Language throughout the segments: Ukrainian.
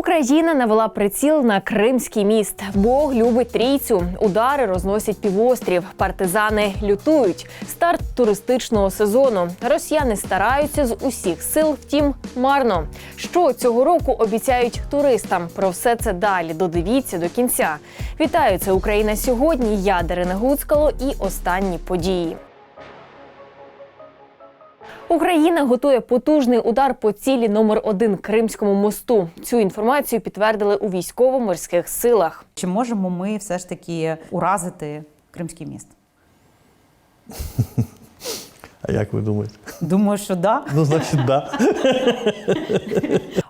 Україна навела приціл на Кримський міст. Бог любить трійцю. Удари розносять півострів. Партизани лютують. Старт туристичного сезону. Росіяни стараються з усіх сил, втім марно. Що цього року обіцяють туристам? Про все це далі. Додивіться до кінця. Вітаю, це Україна сьогодні. Я Дарина Гуцкало і останні події. Україна готує потужний удар по цілі номер один Кримському мосту. Цю інформацію підтвердили у військово-морських силах. Чи можемо ми все ж таки уразити Кримський міст? А як ви думаєте? Думаю, що да. Ну, значить, да.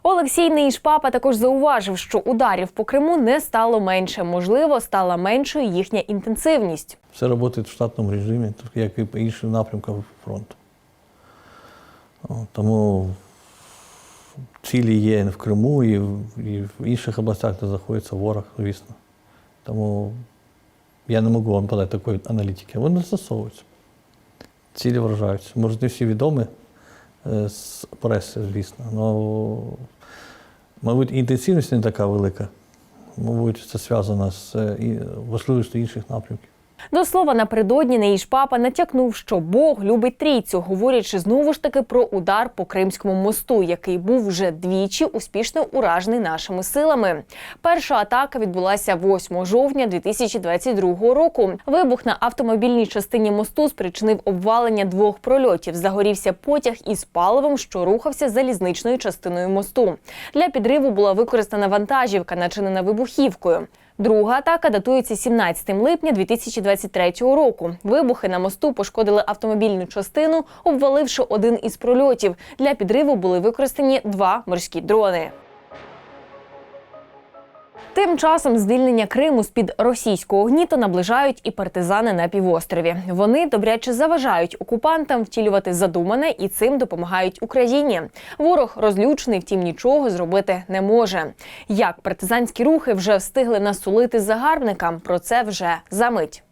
Олексій Неїшпапа також зауважив, що ударів по Криму не стало менше. Можливо, стала меншою їхня інтенсивність. Все працює в штатному режимі, так як і по іншим напрямкам фронту. Тому цілі є в Криму і в, і в інших областях, де знаходиться ворог, звісно. Тому я не можу вам подати такої аналітики. Вони застосовуються. Цілі вражаються. Може, не всі відомі е, з преси, звісно. але, мабуть, інтенсивність не така велика. Мабуть, це зв'язано з е, важливістю інших напрямків. До слова, напередодні Неїшпапа натякнув, що Бог любить трійцю, говорячи знову ж таки про удар по Кримському мосту, який був вже двічі успішно уражений нашими силами. Перша атака відбулася 8 жовтня 2022 року. Вибух на автомобільній частині мосту спричинив обвалення двох прольотів. Загорівся потяг із паливом, що рухався залізничною частиною мосту. Для підриву була використана вантажівка, начинена вибухівкою. Друга атака датується 17 липня 2023 року. Вибухи на мосту пошкодили автомобільну частину, обваливши один із прольотів. Для підриву були використані два морські дрони. Тим часом звільнення Криму з-під російського гніту наближають і партизани на півострові. Вони добряче заважають окупантам втілювати задумане і цим допомагають Україні. Ворог розлючений, втім нічого зробити не може. Як партизанські рухи вже встигли насулити загарбникам, про це вже за мить.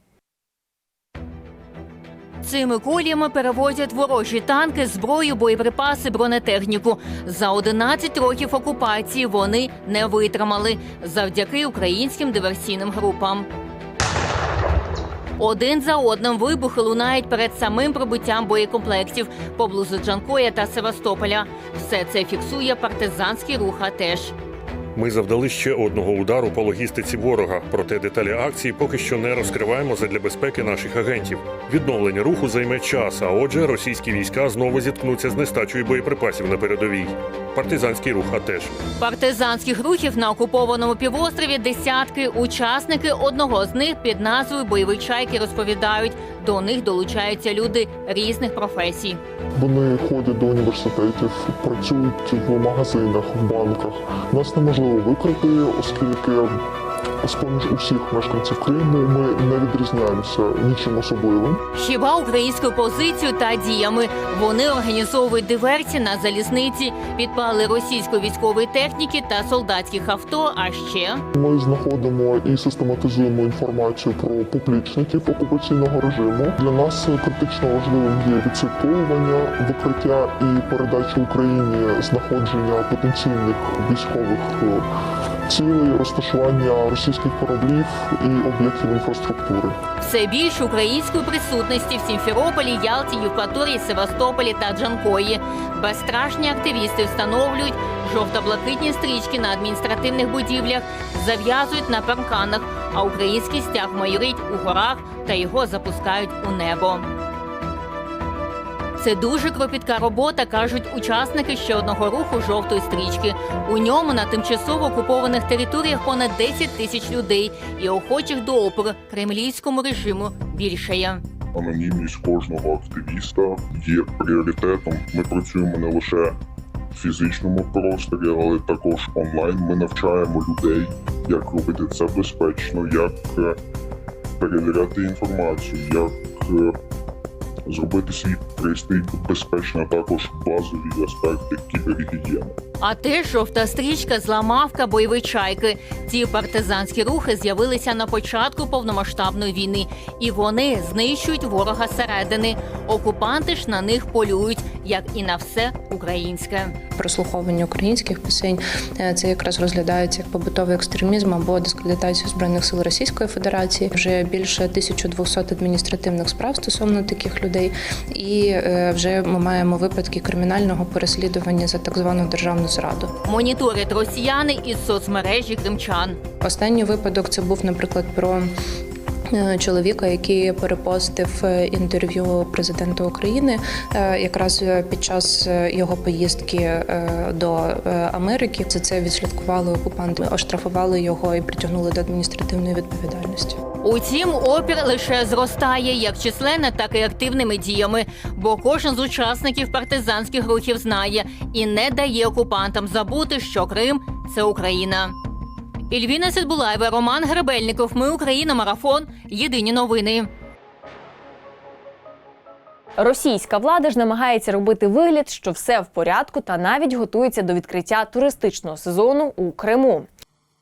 Цими коліями перевозять ворожі танки, зброю, боєприпаси, бронетехніку. За 11 років окупації вони не витримали завдяки українським диверсійним групам. Один за одним вибухи лунають перед самим прибуттям боєкомплектів поблизу Джанкоя та Севастополя. Все це фіксує партизанський рух АТЕШ. Ми завдали ще одного удару по логістиці ворога. Проте деталі акції поки що не розкриваємо задля безпеки наших агентів. Відновлення руху займе час, а отже, російські війська знову зіткнуться з нестачею боєприпасів на передовій. Партизанський рух АТЕШ. Партизанських рухів на окупованому півострові десятки. Учасники одного з них під назвою Бойові чайки розповідають. До них долучаються люди різних професій. Вони ходять до університетів, працюють в магазинах, в банках. Нас неможливо викрити, оскільки з-поміж усіх мешканців Криму ми не відрізняємося нічим особливим. Хіба українською позицією та діями вони організовують диверсії на залізниці, підпали російської військової техніки та солдатських авто. А ще Ми знаходимо і систематизуємо інформацію про поплічників окупаційного режиму. Для нас критично важливим є відслідковування, викриття і передача Україні знаходження потенційних військових цілей, розташування російських кораблів і об'єктів інфраструктури. все більше української присутності в Сімферополі, Ялті, Євпаторії, Севастополі та Джанкої. Безстрашні активісти встановлюють жовто-блакитні стрічки на адміністративних будівлях, зав'язують на парканах, а український стяг майорить у горах та його запускають у небо. Це дуже кропітка робота, кажуть учасники ще одного руху жовтої стрічки. У ньому на тимчасово окупованих територіях понад 10 тисяч людей і охочих до опору кремлівському режиму більшає. Анонімність кожного активіста є пріоритетом. Ми працюємо не лише в фізичному просторі, але також онлайн. Ми навчаємо людей, як робити це безпечно, як е, перевіряти інформацію, як е, зробити свій пристрій безпечно, також базові аспекти кібергігієни. А теж жовта стрічка, зламавка, бойові чайки. Ці партизанські рухи з'явилися на початку повномасштабної війни, і вони знищують ворога зсередини. Окупанти ж на них полюють, як і на все українське. прослуховування українських пісень е, це якраз розглядається як побутовий екстремізм або дискредитація збройних сил Російської Федерації. Вже більше 1200 адміністративних справ стосовно таких людей, і е, вже ми маємо випадки кримінального переслідування за так звану державну зраду. Моніторять росіяни із соцмережі кримчан. Останній випадок це був, наприклад, про. Е, Чоловіка, який перепостив е, інтерв'ю президента України, е, якраз під час його поїздки до Америки, за це відслідкували окупанти, оштрафували його і притягнули до адміністративної відповідальності. Утім, опір лише зростає як численна, так і активними діями, бо кожен з учасників партизанських рухів знає і не дає окупантам забути, що Крим це Україна. Ільвіна Сідбулаєва, Роман Гребельников. Ми Україна. Марафон. Єдині новини. Російська влада ж намагається робити вигляд, що все в порядку, та навіть готується до відкриття туристичного сезону у Криму.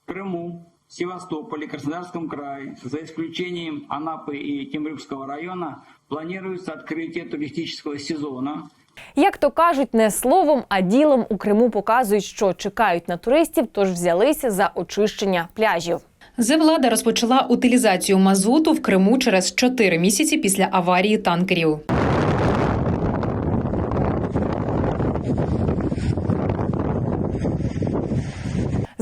Крыму, Севастополе, Краснодарском крае, за исключением Анапы и Темрюкского района, планируется открытие туристического сезона. як то кажуть, не словом, а ділом у Криму показують, що чекають на туристів, тож взялися за очищення пляжів. Зевлада розпочала утилізацію мазуту в Криму через 4 місяці після аварії танкерів.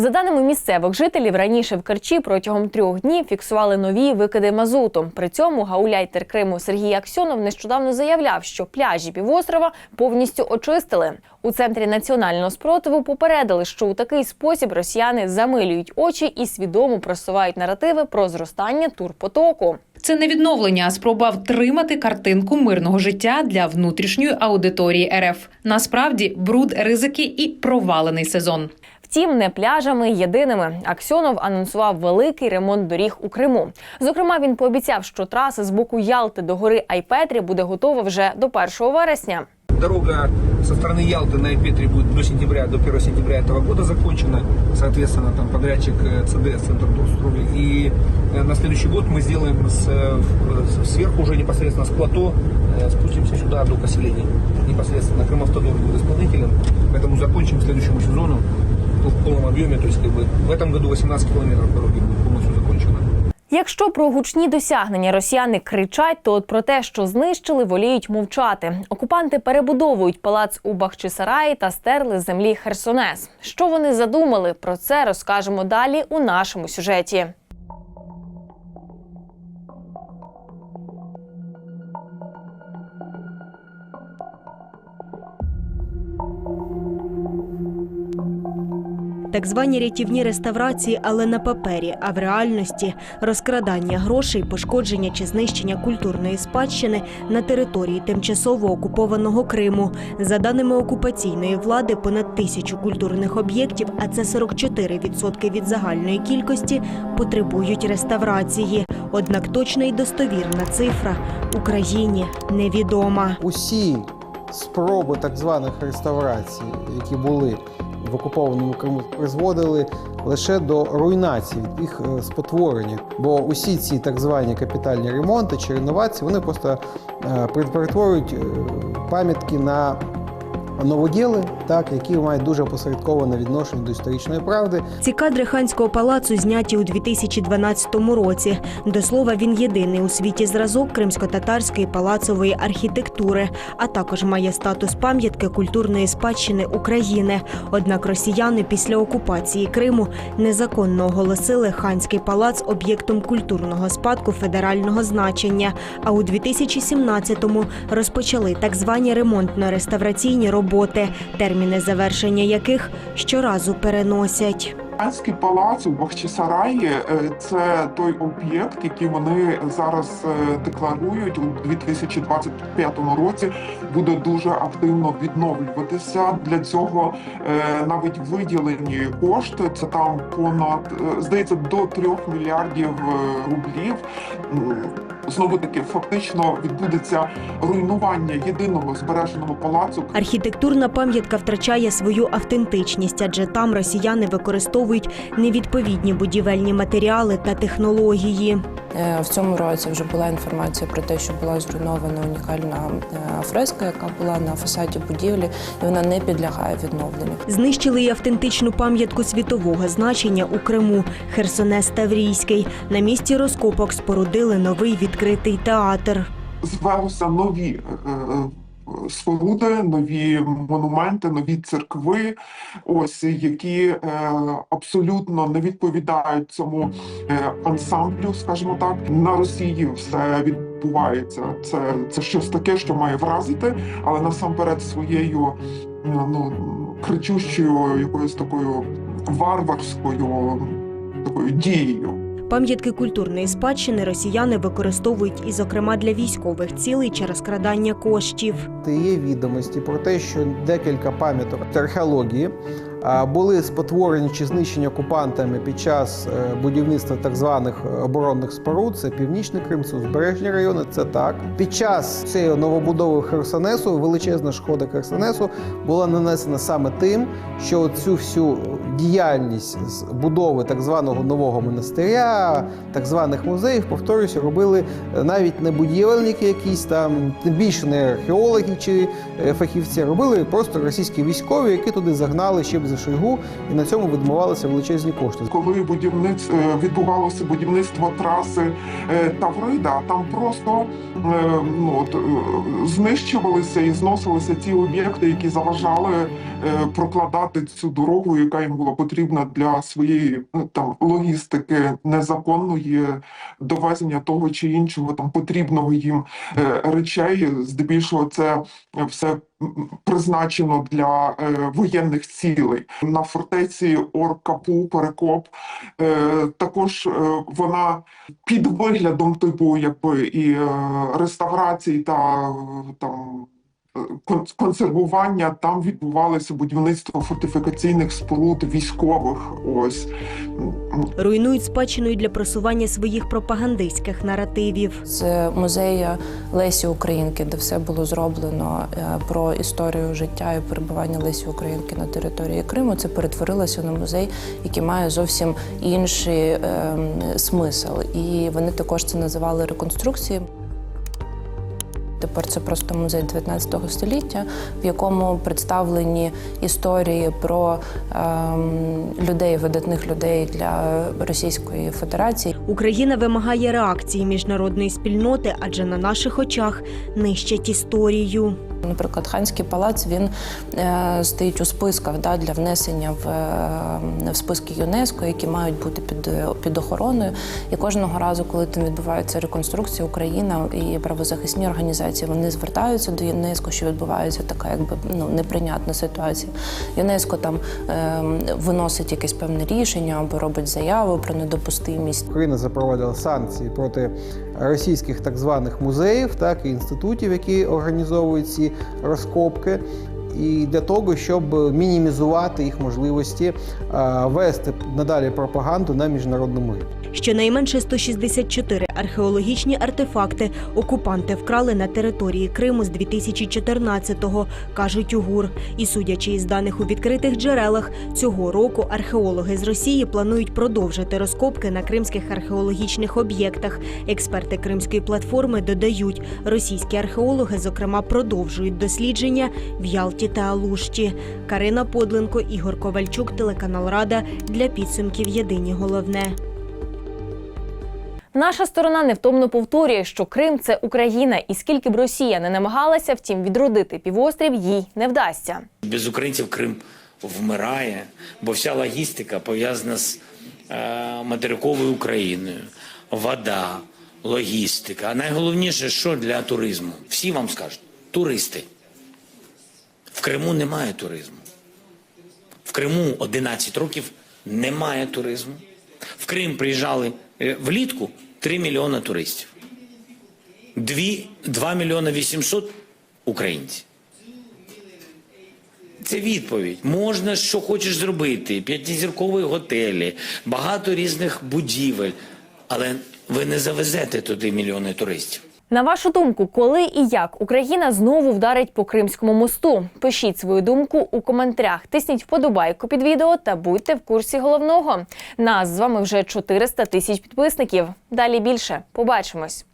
За даними місцевих жителів, раніше в Керчі протягом трьох днів фіксували нові викиди мазуту. При цьому гауляйтер Криму Сергій Аксьонов нещодавно заявляв, що пляжі півострова повністю очистили. У центрі національного спротиву попередили, що у такий спосіб росіяни замилюють очі і свідомо просувають наративи про зростання турпотоку. Це не відновлення, а спроба втримати картинку мирного життя для внутрішньої аудиторії РФ. Насправді бруд, ризики і провалений сезон. Втім, не пляжами єдиними. Аксьонов анонсував великий ремонт доріг у Криму. Зокрема, він пообіцяв, що траса з боку Ялти до гори Айпетрі буде готова вже до 1 вересня. Дорога со стороны Ялты на Петре будет до сентября, до 1 сентября этого года закончена. Соответственно, там подрядчик э, ЦДС, Центр Турстрой. И э, на следующий год мы сделаем с, э, в- сверху уже непосредственно с плато, э, спустимся сюда до поселений. Непосредственно Крымавтодор будет исполнителем. Поэтому закончим к следующему сезону в полном объеме. То есть как бы в этом году 18 километров дороги будет полностью закончено. Якщо про гучні досягнення росіяни кричать, то от про те, що знищили, воліють мовчати. Окупанти перебудовують палац у Бахчисараї та стерли з землі Херсонес. Що вони задумали? Про це розкажемо далі у нашому сюжеті. Так звані рятівні реставрації, але на папері, а в реальності розкрадання грошей, пошкодження чи знищення культурної спадщини на території тимчасово окупованого Криму. За даними окупаційної влади, понад тисячу культурних об'єктів, а це 44% від загальної кількості, потребують реставрації. Однак точна і достовірна цифра Україні невідома. усі спроби так званих реставрацій, які були в окупованому Криму, призводили лише до руйнації, їх е, спотворення. Бо усі ці так звані капітальні ремонти чи реновації вони просто е, перетворюють е, пам'ятки на новоділи, так, які мають дуже опосередковане відношення до історичної правди. Ці кадри ханського палацу зняті у 2012 році. До слова, він єдиний у світі зразок кримсько-татарської палацової архітектури, а також має статус пам'ятки культурної спадщини України. Однак росіяни після окупації Криму незаконно оголосили ханський палац об'єктом культурного спадку федерального значення. А у 2017-му розпочали так звані ремонтно-реставраційні роботи, терміни завершення яких щоразу переносять. Ханський палац у Бахчисараї е, це той об'єкт, який вони зараз е, декларують у 2025 році. Буде дуже активно відновлюватися. Для цього е, навіть виділені кошти. Це там понад здається до 3 мільярдів рублів. Знову таки фактично відбудеться руйнування єдиного збереженого палацу. Архітектурна пам'ятка втрачає свою автентичність, адже там росіяни використовують невідповідні будівельні матеріали та технології. Е, В цьому році вже була інформація про те, що була зруйнована унікальна е, фреска, яка була на фасаді будівлі, і вона не підлягає відновленню. Знищили й автентичну пам'ятку світового значення у Криму Херсонес Таврійський. На місці розкопок спорудили новий відкритий театр. звелися нові е, е, споруди, нові монументи, нові церкви, ось які е, абсолютно не відповідають цьому е, ансамблю, скажімо так. На Росії все відбувається. Це, це щось таке, що має вразити, але насамперед своєю е, ну, кричущою якоюсь такою варварською такою дією. Пам'ятки культурної спадщини росіяни використовують і, зокрема, для військових цілей через крадання коштів. Є відомості про те, що декілька пам'яток археології були спотворені чи знищені окупантами під час е, будівництва так званих оборонних споруд. Це північний Крим, це узбережні райони. Це так. Під час цієї новобудови Херсонесу величезна шкода Херсонесу була нанесена саме тим, що цю всю діяльність з будови так званого нового монастиря, так званих музеїв, повторюся, робили навіть не будівельники, якісь там, тим більше не археологи чи е, фахівці, робили просто російські військові, які туди загнали ще б за Шойгу, і на цьому відмивалися величезні кошти. коли будівниць е, відбувалося будівництво траси е, Таврида, там просто е, ну, от, знищувалися і зносилися ті об'єкти, які заважали прокладати цю дорогу, яка їм була потрібна для своєї ну, там логістики незаконної довезення того чи іншого там потрібного їм речей. Здебільшого це все призначено для е, воєнних цілей. На фортеці Оркапу Перекоп е, також е, вона під виглядом типу якби і реставрації та там. Консервування там відбувалося будівництво фортифікаційних споруд військових. Ось Руйнують спадщиною для просування своїх пропагандистських наративів. З музею Лесі Українки, де все було зроблено е, про історію життя і перебування Лесі Українки на території Криму, це перетворилося на музей, який має зовсім інший е, смисл. І вони також це називали реконструкцією. Тепер це просто музей 19 століття, в якому представлені історії про ем, людей, видатних людей для Російської Федерації. Україна вимагає реакції міжнародної спільноти, адже на наших очах нищать історію. Наприклад, ханський палац він е, стоїть у списках да, для внесення в, е, в списки ЮНЕСКО, які мають бути під, під охороною. І кожного разу, коли там відбувається реконструкція, Україна і правозахисні організації вони звертаються до ЮНЕСКО, що відбувається така, якби ну неприйнятна ситуація. ЮНЕСКО там е, виносить якесь певне рішення або робить заяву про недопустимість. Україна запровадила санкції проти російських так званих музеїв, так і інститутів, які організовують ці розкопки. І для того, щоб мінімізувати їх можливості вести надалі пропаганду на міжнародному рівні. Щонайменше 164 археологічні артефакти окупанти вкрали на території Криму з 2014-го, кажуть УГУР. І судячи із даних у відкритих джерелах, цього року археологи з Росії планують продовжити розкопки на кримських археологічних об'єктах. Експерти кримської платформи додають, російські археологи, зокрема, продовжують дослідження в Ялті та Алушті. Карина Подленко, Ігор Ковальчук, телеканал Рада для підсумків. Єдині головне. Наша сторона невтомно повторює, що Крим це Україна, і скільки б Росія не намагалася, втім відродити півострів їй не вдасться. Без українців Крим вмирає, бо вся логістика пов'язана з е, материковою Україною. Вода, логістика. А найголовніше, що для туризму? Всі вам скажуть туристи. В Криму немає туризму. В Криму 11 років немає туризму. В Крим приїжджали влітку 3 мільйони туристів. 2, 2 мільйони 800 українців. Це відповідь. Можна що хочеш зробити. П'ятизіркові готелі, багато різних будівель. але ви не завезете туди мільйони туристів. На вашу думку, коли і як Україна знову вдарить по Кримському мосту? Пишіть свою думку у коментарях. Тисніть вподобайку під відео та будьте в курсі головного. Нас з вами вже 400 тисяч підписників. Далі більше. Побачимось.